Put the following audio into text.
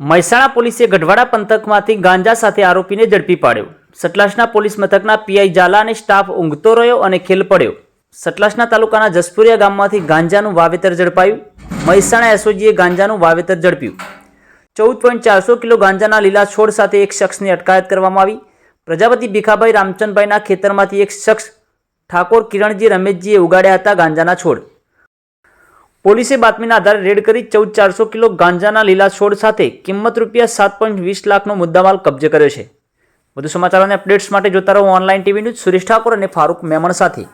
મહેસાણા પોલીસે ગઢવાડા પંથકમાંથી ગાંજા સાથે આરોપીને ઝડપી પાડ્યો. સટલાસના પોલીસ મથકના પીઆઈ ઝાલા અને સ્ટાફ ઊંઘતો રહ્યો અને ખેલ પડ્યો. સટલાસના તાલુકાના જસપુરિયા ગામમાંથી ગાંજાનું વાવેતર ઝડપાયું. મહેસાણા એસઓજીએ ગાંજાનું વાવેતર ઝડપ્યું. ચૌદ પોઈન્ટ ચારસો કિલો ગાંજાના લીલા છોડ સાથે એક શખ્સની અટકાયત કરવામાં આવી. પ્રજાપતિ ભીખાભાઈ રામચંદભાઈના ખેતરમાંથી એક શખ્સ ઠાકોર કિરણજી રમેશજીએ ઉગાડ્યા હતા ગાંજાના છોડ. પોલીસે બાતમીના આધારે રેડ કરી ચૌદ ચારસો કિલો ગાંજાના લીલા છોડ સાથે કિંમત રૂપિયા સાત પોઈન્ટ વીસ લાખનો મુદ્દામાલ કબજે કર્યો છે. વધુ સમાચાર અને અપડેટ્સ માટે જોતા રહો online TV news Suresh Thakor અને ફારૂક મેમણ સાથે.